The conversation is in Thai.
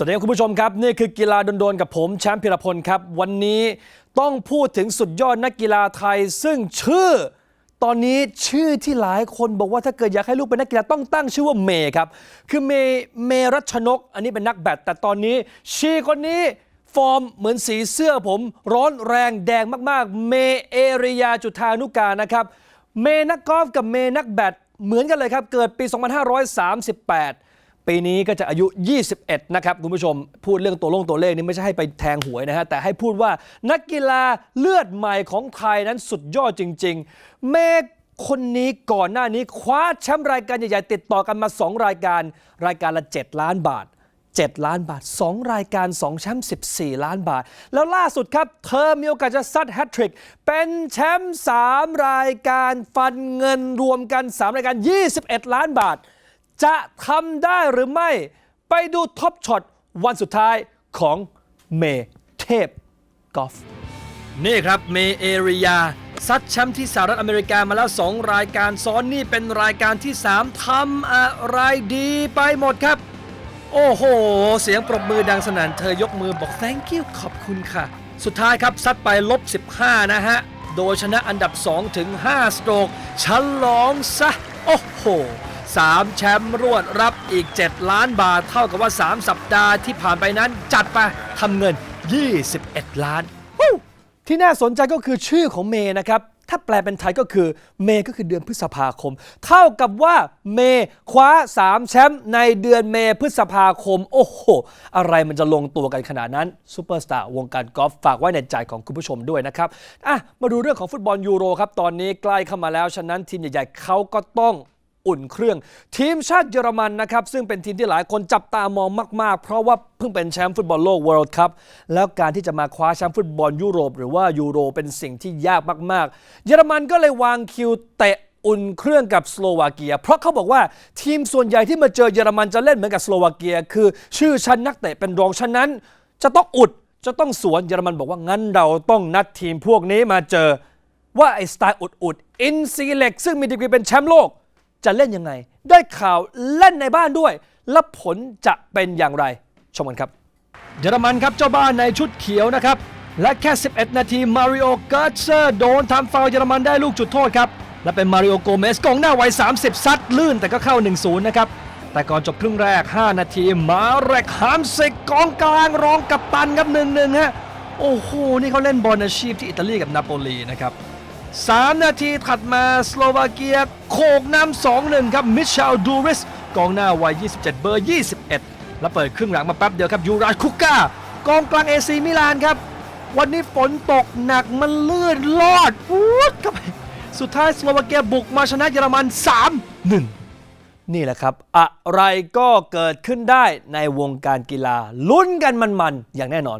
สวัสดีครับคุณผู้ชมครับ นี่คือกีฬาโดนๆกับผมแชมป์พิรพลครับ วันนี้ต้องพูดถึงสุดยอดนักกีฬาไทย ซึ่งชื่อ ตอนนี้ชื่อที่หลายคนบอกว่าถ้าเกิดอยากให้ลูกเป็นนักกีฬาต้องตั้งชื่อว่าเมย์ครับ คือเมย์เมรัชนก อันนี้เป็นนักแบดแต่ตอนนี้ ชีคนนี้ฟอร์มเหมือนสีเสื้อผม ร้อนแรงแดงมากๆ เมเอริยาจุธานุการนะครับ เมนักกอล์ฟกับเมนักแบดเหมือนกันเลยครับเกิดปี 2538 ปีนี้ก็จะอายุ 21 นะครับ คุณผู้ชม พูดเรื่องตัวลงตัวเลขนี่ไม่ใช่ให้ไปแทงหวยนะฮะ แต่ให้พูดว่านักกีฬาเลือดใหม่ของไทยนั้นสุดยอดจริง ๆ เมฆคนนี้ก่อนหน้านี้คว้าแชมป์รายการใหญ่ๆติดต่อกันมา 2 รายการ รายการละ 7 ล้านบาท 7 ล้านบาท 2 รายการ 2 แชมป์ 14 ล้านบาท แล้วล่าสุดครับ เธอมีโอกาสจะซัดแฮตทริก เป็นแชมป์ 3 รายการฟันเงินรวมกัน 3 รายการ 21 ล้านบาท จะทำได้หรือไม่ ไปดูท็อปช็อตวันสุดท้ายของเมเทพกอล์ฟนี่ครับเมเอริยาซัดแชมป์ที่สหรัฐอเมริกามาแล้ว 2 รายการซ้อนนี่เป็นรายการที่ 3ทำอะไรดีไปหมดครับ โอ้โห เสียงปรบมือดังสนั่นเธอยกมือบอก thank you ขอบคุณค่ะ สุดท้ายครับ ซัดไปลบ 15 นะฮะ โดยชนะอันดับ 2 ถึง 5 สโตรกฉลองซะ โอ้โห 3 แชมป์รวดรับอีก 7 ล้านบาท เท่ากับว่า 3 สัปดาห์ที่ผ่านไปนั้นจัดไปทำเงิน 21 ล้าน ที่น่าสนใจก็คือชื่อของเมย์นะครับ ถ้าแปลเป็นไทยก็คือเมย์ก็คือเดือนพฤษภาคม เท่ากับว่าเมย์คว้า 3 แชมป์ในเดือนเมพฤษภาคม โอ้โห อะไรมันจะลงตัวกันขนาดนั้นซูเปอร์สตาร์วงการกอล์ฟฝากไว้ในใจของคุณผู้ชมด้วยนะครับอะมาดูเรื่องของฟุตบอลยูโรครับ ตอนนี้ใกล้เข้ามาแล้ว ฉะนั้นทีมใหญ่ๆเขาก็ต้อง อุ่นเครื่อง ทีมชาติเยอรมันนะครับ ซึ่งเป็นทีมที่หลายคนจับตามองมาก ๆ เพราะว่าเพิ่งเป็นแชมป์ฟุตบอลโลก World Cup แล้วการที่จะมาคว้าแชมป์ฟุตบอลยุโรป หรือว่ายูโรเป็นสิ่งที่ยากมาก ๆ เยอรมันก็เลยวางคิวเตะอุ่นเครื่องกับสโลวาเกีย เพราะเขาบอกว่าทีมส่วนใหญ่ที่มาเจอเยอรมันจะเล่นเหมือนกับสโลวาเกีย คือ ชื่อชั้นนักเตะเป็นรองฉะนั้น จะต้องอุดจะต้องสวนเยอรมันบอกว่างั้นเราต้องนัดทีมพวกนี้มาเจอว่าไอ้สไตล์อุดๆอินซีเล็กซึ่งมีดีกรีเป็นแชมป์โลก จะเล่นยังไง ได้ข่าวเล่นในบ้านด้วย และผลจะเป็นอย่างไร ชมกันครับ เยอรมันครับเจ้าบ้านในชุดเขียวนะครับ และแค่ 11 นาทีมาริโอกิร์ตเซอร์โดนทำฟาวล์เยอรมันได้ลูกจุดโทษครับ และเป็นมาริโอโกเมสกองหน้าวัย 30 ซัดลื่นแต่ก็เข้า 1-0 นะครับ แต่ก่อนจบครึ่งแรก 5 นาที มาเรกฮามซิกกองกลางรองกับตันครับ1-1ฮะโอ้โหนี่เขาเล่นบอลอาชีพที่อิตาลีกับนาโปลีนะครับ 3 นาทีถัดมาสโลวาเกียโขกนำ2-1 ครับมิเชลดูริสกองหน้าวัย 27 เบอร์ 21 แล้วเปิดครึ่งหลังมาแป๊บเดียวครับยูราชคุก้ากองกลางเอซีมิลานครับ วันนี้ฝนตกหนักมันลื่นลอดวูดเข้าไปสุดท้ายสโลวาเกียบุกมาชนะเยอรมัน 3-1นี่แหละครับ อะไรก็เกิดขึ้นได้ในวงการกีฬาลุ้นกันมันๆ อย่างแน่นอน